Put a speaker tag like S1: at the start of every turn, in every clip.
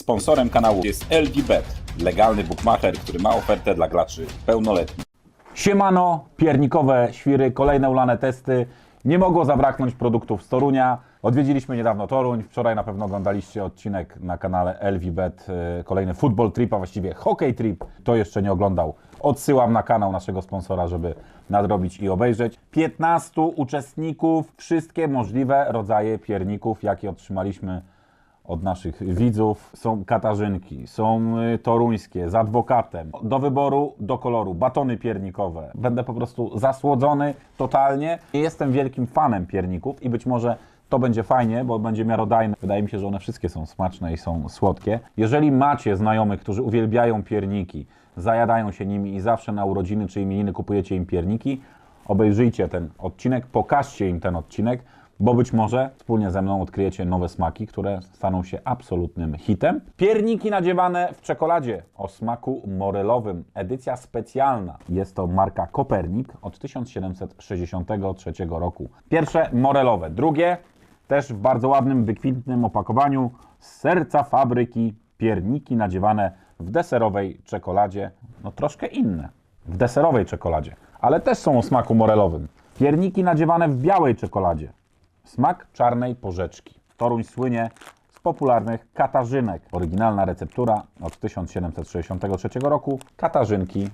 S1: Sponsorem kanału jest LVBet, legalny bookmacher, który ma ofertę dla graczy pełnoletnich.
S2: Siemano, piernikowe świry, kolejne ulane testy. Nie mogło zabraknąć produktów z Torunia. Odwiedziliśmy niedawno Toruń. Wczoraj na pewno oglądaliście odcinek na kanale yy, kolejny football trip, a właściwie hockey trip. Kto jeszcze nie oglądał, odsyłam na kanał naszego sponsora, żeby nadrobić i obejrzeć. 15 uczestników, wszystkie możliwe rodzaje pierników, jakie otrzymaliśmy od naszych widzów. Są katarzynki, są y, toruńskie, z adwokatem. Do wyboru, do koloru, batony piernikowe. Będę po prostu zasłodzony totalnie. Jestem wielkim fanem pierników i być może to będzie fajnie, bo będzie miarodajne. Wydaje mi się, że one wszystkie są smaczne i są słodkie. Jeżeli macie znajomych, którzy uwielbiają pierniki, zajadają się nimi i zawsze na urodziny czy imieniny kupujecie im pierniki, obejrzyjcie ten odcinek, pokażcie im ten odcinek, bo być może wspólnie ze mną odkryjecie nowe smaki, które staną się absolutnym hitem. Pierniki nadziewane w czekoladzie o smaku morelowym. Edycja specjalna. Jest to marka Kopernik od 1763 roku. Pierwsze morelowe. Drugie też w bardzo ładnym, wykwintnym opakowaniu z serca fabryki pierniki nadziewane w deserowej czekoladzie. No troszkę inne. W deserowej czekoladzie, ale też są o smaku morelowym. Pierniki nadziewane w białej czekoladzie. Smak czarnej porzeczki. Toruń słynie z popularnych katarzynek. Oryginalna receptura od 1763 roku. Katarzynki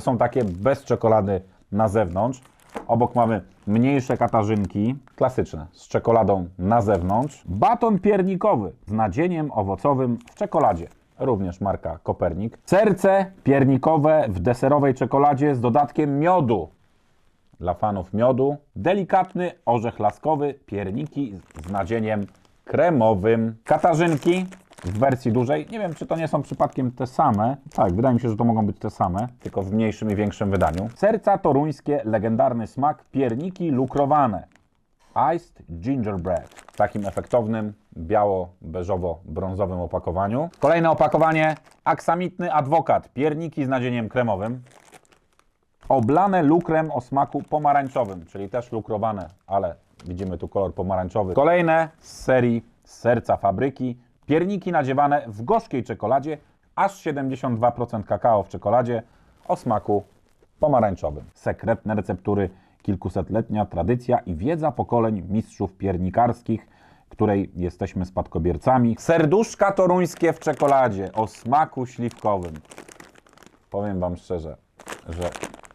S2: są takie bez czekolady na zewnątrz. Obok mamy mniejsze katarzynki, klasyczne, z czekoladą na zewnątrz. Baton piernikowy z nadzieniem owocowym w czekoladzie. Również marka Kopernik. Serce piernikowe w deserowej czekoladzie z dodatkiem miodu dla fanów miodu. Delikatny orzech laskowy, pierniki z nadzieniem kremowym. Katarzynki w wersji dużej. Nie wiem, czy to nie są przypadkiem te same. Tak, wydaje mi się, że to mogą być te same, tylko w mniejszym i większym wydaniu. Serca toruńskie, legendarny smak, pierniki lukrowane. Iced Gingerbread w takim efektownym biało-beżowo-brązowym opakowaniu. Kolejne opakowanie, aksamitny adwokat, pierniki z nadzieniem kremowym oblane lukrem o smaku pomarańczowym, czyli też lukrowane, ale widzimy tu kolor pomarańczowy. Kolejne z serii serca fabryki, pierniki nadziewane w gorzkiej czekoladzie, aż 72% kakao w czekoladzie o smaku pomarańczowym. Sekretne receptury, kilkusetletnia tradycja i wiedza pokoleń mistrzów piernikarskich, której jesteśmy spadkobiercami. Serduszka toruńskie w czekoladzie o smaku śliwkowym. Powiem Wam szczerze, że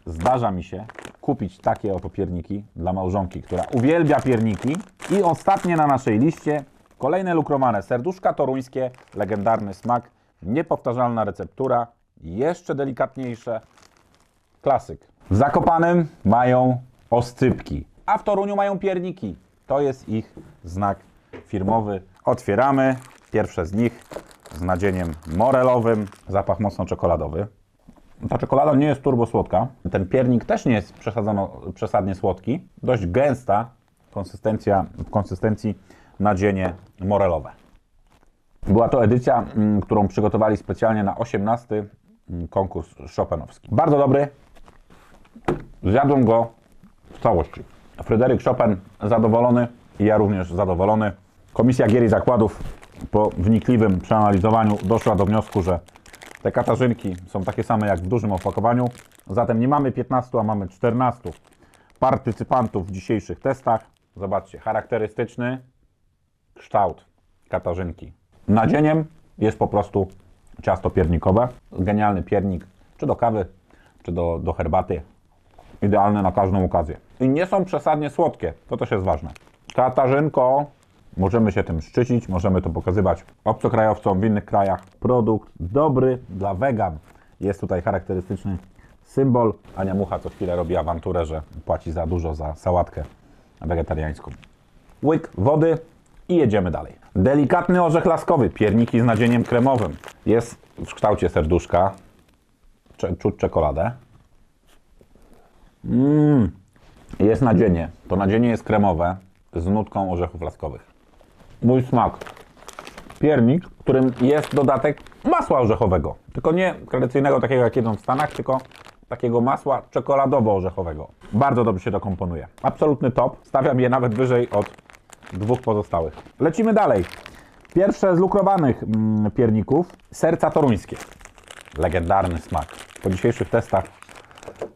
S2: zdarza mi się kupić takie oto pierniki dla małżonki, która uwielbia pierniki. I ostatnie na naszej liście kolejne lukrowane serduszka toruńskie, legendarny smak, niepowtarzalna receptura, jeszcze delikatniejsze, klasyk. W Zakopanem mają oscypki, a w Toruniu mają pierniki. To jest ich znak firmowy. Otwieramy pierwsze z nich z nadzieniem morelowym, zapach mocno czekoladowy. Ta czekolada nie jest turbo słodka. Ten piernik też nie jest przesadnie słodki. Dość gęsta konsystencja, w konsystencji nadzienie morelowe. Była to edycja, mm, którą przygotowali specjalnie na 18 mm, konkurs Chopinowski. Bardzo dobry. Zjadłem go w całości. Fryderyk Chopin zadowolony i ja również zadowolony. Komisja Gier i Zakładów po wnikliwym przeanalizowaniu doszła do wniosku, że te katarzynki są takie same jak w dużym opakowaniu. Zatem nie mamy 15, a mamy 14 partycypantów w dzisiejszych testach. Zobaczcie, charakterystyczny kształt katarzynki. Nadzieniem jest po prostu ciasto piernikowe. Genialny piernik, czy do kawy, czy do, do herbaty. Idealny na każdą okazję. I nie są przesadnie słodkie, to też jest ważne. Katarzynko, możemy się tym szczycić, możemy to pokazywać obcokrajowcom w innych krajach. Produkt dobry dla wegan. Jest tutaj charakterystyczny symbol. Ania Mucha co chwilę robi awanturę, że płaci za dużo za sałatkę wegetariańską. Łyk wody i jedziemy dalej. Delikatny orzech laskowy, pierniki z nadzieniem kremowym. Jest w kształcie serduszka. Czuć czekoladę. Mmm, jest nadzienie. To nadzienie jest kremowe z nutką orzechów laskowych. Mój smak. Piernik, w którym jest dodatek masła orzechowego. Tylko nie tradycyjnego takiego jak jedzą w Stanach, tylko takiego masła czekoladowo-orzechowego. Bardzo dobrze się to komponuje. Absolutny top. Stawiam je nawet wyżej od dwóch pozostałych. Lecimy dalej. Pierwsze z lukrowanych mm, pierników. Serca toruńskie. Legendarny smak. Po dzisiejszych testach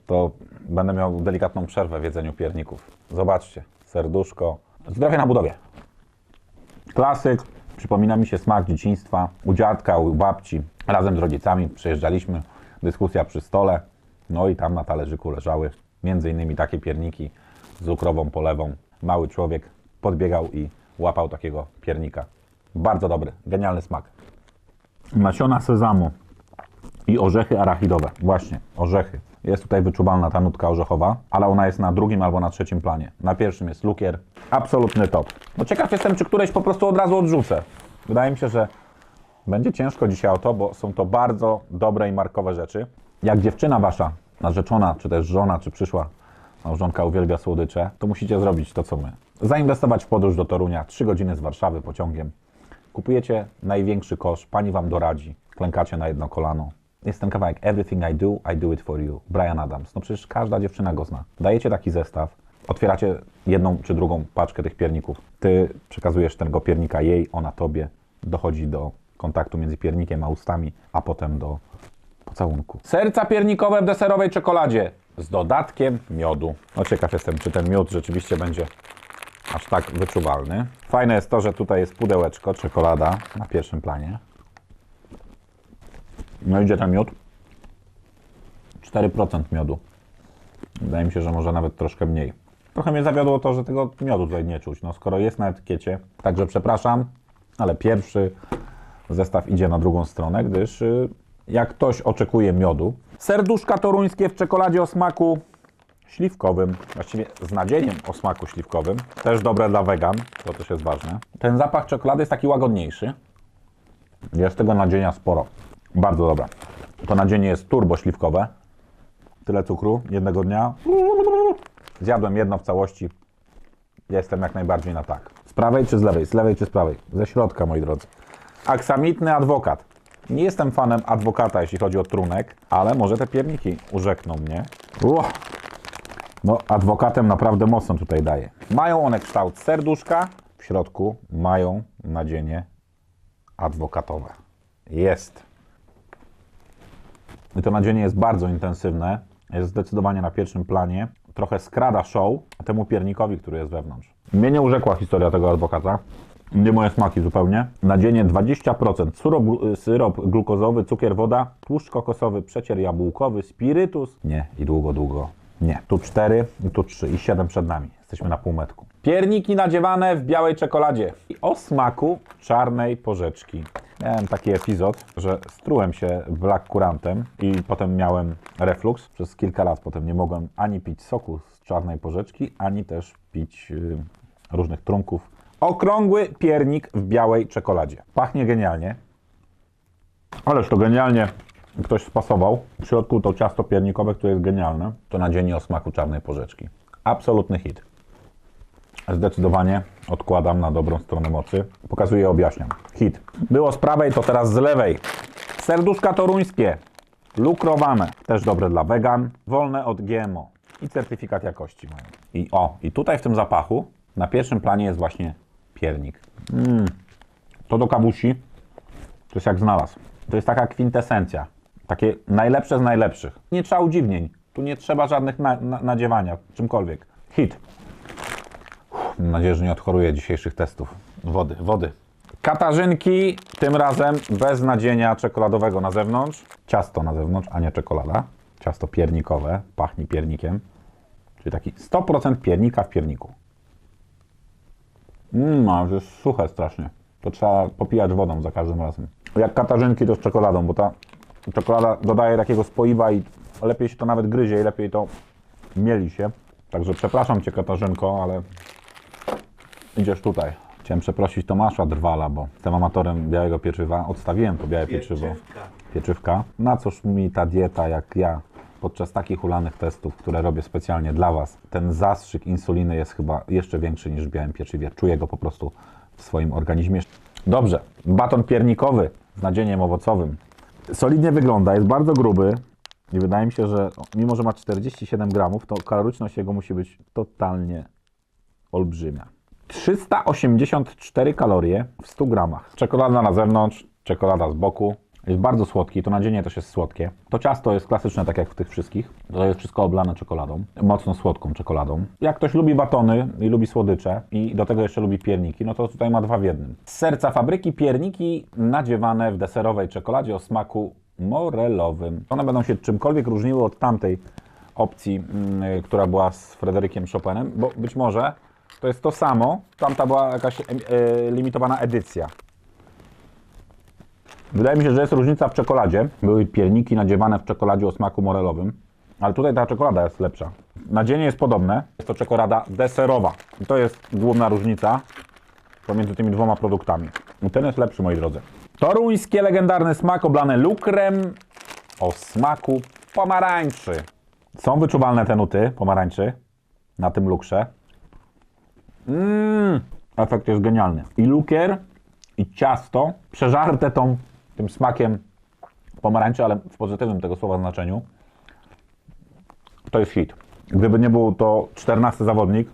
S2: to będę miał delikatną przerwę w jedzeniu pierników. Zobaczcie, serduszko. Zdrowie na budowie. Klasyk. Przypomina mi się smak dzieciństwa. U dziadka, u babci. Razem z rodzicami przyjeżdżaliśmy. Dyskusja przy stole. No i tam na talerzyku leżały między innymi takie pierniki z lukrową polewą. Mały człowiek podbiegał i łapał takiego piernika. Bardzo dobry, genialny smak. Nasiona sezamu i orzechy arachidowe. Właśnie, orzechy. Jest tutaj wyczuwalna ta nutka orzechowa, ale ona jest na drugim albo na trzecim planie. Na pierwszym jest lukier. Absolutny top. No ciekaw jestem, czy któreś po prostu od razu odrzucę. Wydaje mi się, że będzie ciężko dzisiaj o to, bo są to bardzo dobre i markowe rzeczy. Jak dziewczyna wasza, narzeczona, czy też żona, czy przyszła małżonka uwielbia słodycze, to musicie zrobić to, co my. Zainwestować w podróż do Torunia, 3 godziny z Warszawy pociągiem. Kupujecie największy kosz, pani wam doradzi, klękacie na jedno kolano. Jest ten kawałek Everything I Do, I Do It For You, Brian Adams. No przecież każda dziewczyna go zna. Dajecie taki zestaw, otwieracie jedną czy drugą paczkę tych pierników. Ty przekazujesz tego piernika jej, ona tobie. Dochodzi do kontaktu między piernikiem a ustami, a potem do pocałunku. Serca piernikowe w deserowej czekoladzie z dodatkiem miodu. No ciekaw jestem, czy ten miód rzeczywiście będzie aż tak wyczuwalny. Fajne jest to, że tutaj jest pudełeczko, czekolada na pierwszym planie. No idzie ten miód. 4% miodu. Wydaje mi się, że może nawet troszkę mniej. Trochę mnie zawiodło to, że tego miodu tutaj nie czuć. No skoro jest na etykiecie, także przepraszam, ale pierwszy zestaw idzie na drugą stronę, gdyż y, jak ktoś oczekuje miodu, serduszka toruńskie w czekoladzie o smaku śliwkowym, właściwie z nadzieniem o smaku śliwkowym, też dobre dla wegan, to też jest ważne. Ten zapach czekolady jest taki łagodniejszy. Jest tego nadzienia sporo. Bardzo dobra. To nadzienie jest turbo śliwkowe. Tyle cukru jednego dnia. Zjadłem jedno w całości. Jestem jak najbardziej na tak. Z prawej czy z lewej? Z lewej czy z prawej? Ze środka, moi drodzy. Aksamitny adwokat. Nie jestem fanem adwokata, jeśli chodzi o trunek, ale może te pierniki urzekną mnie. Ło! No, adwokatem naprawdę mocno tutaj daje. Mają one kształt serduszka, w środku mają nadzienie adwokatowe. Jest. To nadzienie jest bardzo intensywne, jest zdecydowanie na pierwszym planie. Trochę skrada show temu piernikowi, który jest wewnątrz. Mnie nie urzekła historia tego adwokata. Nie moje smaki zupełnie. Nadzienie 20%. Syrop, syrop glukozowy, cukier, woda, tłuszcz kokosowy, przecier jabłkowy, spirytus. Nie, i długo, długo. Nie. Tu 4, i tu 3 i 7 przed nami. Jesteśmy na półmetku. Pierniki nadziewane w białej czekoladzie. I o smaku czarnej porzeczki. Miałem taki epizod, że strułem się black curantem i potem miałem reflux. Przez kilka lat potem nie mogłem ani pić soku z czarnej porzeczki, ani też pić y, różnych trunków. Okrągły piernik w białej czekoladzie. Pachnie genialnie. Ależ to genialnie ktoś spasował. W środku to ciasto piernikowe, które jest genialne. To nadzienie o smaku czarnej porzeczki. Absolutny hit. Zdecydowanie odkładam na dobrą stronę mocy. Pokazuję, objaśniam. Hit. Było z prawej, to teraz z lewej. Serduszka toruńskie. Lukrowane. Też dobre dla wegan. Wolne od GMO. I certyfikat jakości mają. I o, i tutaj w tym zapachu na pierwszym planie jest właśnie piernik. Mm. To do kabusi to jest jak znalazł. To jest taka kwintesencja. Takie najlepsze z najlepszych. Nie trzeba udziwnień. Tu nie trzeba żadnych na, na, nadziewania, czymkolwiek. Hit. Mam nadzieję, że nie odchoruję dzisiejszych testów. Wody, wody. Katarzynki, tym razem bez nadzienia czekoladowego na zewnątrz. Ciasto na zewnątrz, a nie czekolada. Ciasto piernikowe, pachnie piernikiem. Czyli taki 100% piernika w pierniku. Mmm, a jest suche strasznie. To trzeba popijać wodą za każdym razem. Jak katarzynki to z czekoladą, bo ta czekolada dodaje takiego spoiwa i lepiej się to nawet gryzie i lepiej to mieli się. Także przepraszam Cię Katarzynko, ale idziesz tutaj. Chciałem przeprosić Tomasza Drwala, bo jestem amatorem białego pieczywa. Odstawiłem to białe pieczywo. Pieczywka. Na cóż mi ta dieta, jak ja podczas takich ulanych testów, które robię specjalnie dla Was, ten zastrzyk insuliny jest chyba jeszcze większy niż w białym pieczywie. Czuję go po prostu w swoim organizmie. Dobrze, baton piernikowy z nadzieniem owocowym. Solidnie wygląda, jest bardzo gruby i wydaje mi się, że mimo, że ma 47 gramów, to kaloryczność jego musi być totalnie olbrzymia. 384 kalorie w 100 gramach. Czekolada na zewnątrz, czekolada z boku. Jest bardzo słodki, to nadzienie też jest słodkie. To ciasto jest klasyczne, tak jak w tych wszystkich. To jest wszystko oblane czekoladą, mocno słodką czekoladą. Jak ktoś lubi batony i lubi słodycze i do tego jeszcze lubi pierniki, no to tutaj ma dwa w jednym. Z serca fabryki pierniki nadziewane w deserowej czekoladzie o smaku morelowym. One będą się czymkolwiek różniły od tamtej opcji, mm, która była z Fryderykiem Chopinem, bo być może to jest to samo, tamta była jakaś e, limitowana edycja. Wydaje mi się, że jest różnica w czekoladzie. Były pierniki nadziewane w czekoladzie o smaku morelowym, ale tutaj ta czekolada jest lepsza. Nadzienie jest podobne, jest to czekolada deserowa. I to jest główna różnica pomiędzy tymi dwoma produktami. I ten jest lepszy, moi drodzy. Toruńskie legendarny smak oblany lukrem o smaku pomarańczy. Są wyczuwalne te nuty pomarańczy na tym lukrze. Mmm, efekt jest genialny. I lukier, i ciasto przeżarte tą, tym smakiem pomarańczy, ale w pozytywnym tego słowa znaczeniu. To jest hit. Gdyby nie był to 14 zawodnik,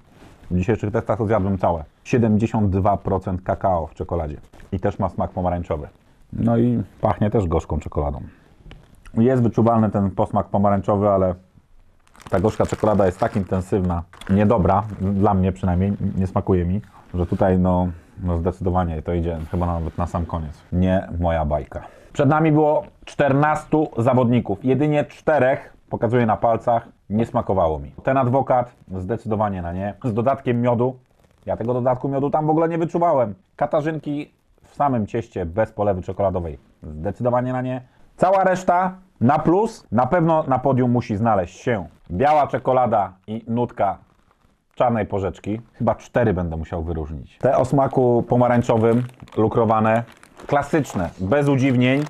S2: w dzisiejszych testach to całe. 72% kakao w czekoladzie. I też ma smak pomarańczowy. No i pachnie też gorzką czekoladą. Jest wyczuwalny ten posmak pomarańczowy, ale ta gorzka czekolada jest tak intensywna, niedobra, dla mnie przynajmniej, nie smakuje mi, że tutaj no, no zdecydowanie to idzie chyba nawet na sam koniec. Nie moja bajka. Przed nami było 14 zawodników, jedynie czterech, pokazuję na palcach, nie smakowało mi. Ten adwokat zdecydowanie na nie. Z dodatkiem miodu, ja tego dodatku miodu tam w ogóle nie wyczuwałem. Katarzynki w samym cieście bez polewy czekoladowej, zdecydowanie na nie. Cała reszta na plus, na pewno na podium musi znaleźć się biała czekolada i nutka czarnej porzeczki. Chyba cztery będę musiał wyróżnić. Te o smaku pomarańczowym, lukrowane, klasyczne, bez udziwnień.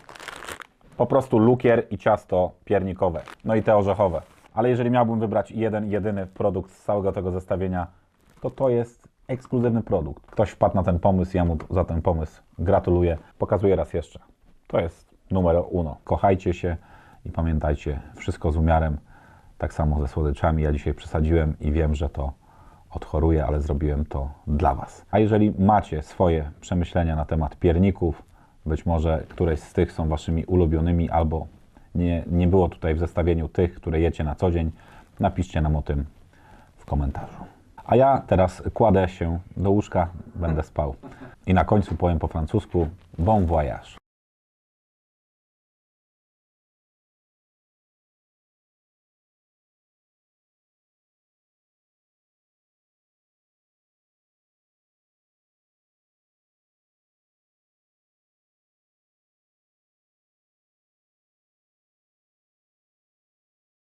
S2: Po prostu lukier i ciasto piernikowe. No i te orzechowe. Ale jeżeli miałbym wybrać jeden, jedyny produkt z całego tego zestawienia, to to jest ekskluzywny produkt. Ktoś wpadł na ten pomysł, ja mu za ten pomysł gratuluję. Pokazuję raz jeszcze. To jest numer uno. Kochajcie się i pamiętajcie, wszystko z umiarem. Tak samo ze słodyczami. Ja dzisiaj przesadziłem i wiem, że to odchoruję, ale zrobiłem to dla Was. A jeżeli macie swoje przemyślenia na temat pierników, być może któreś z tych są Waszymi ulubionymi, albo nie, nie było tutaj w zestawieniu tych, które jecie na co dzień, napiszcie nam o tym w komentarzu. A ja teraz kładę się do łóżka, będę spał. I na końcu powiem po francusku bon voyage.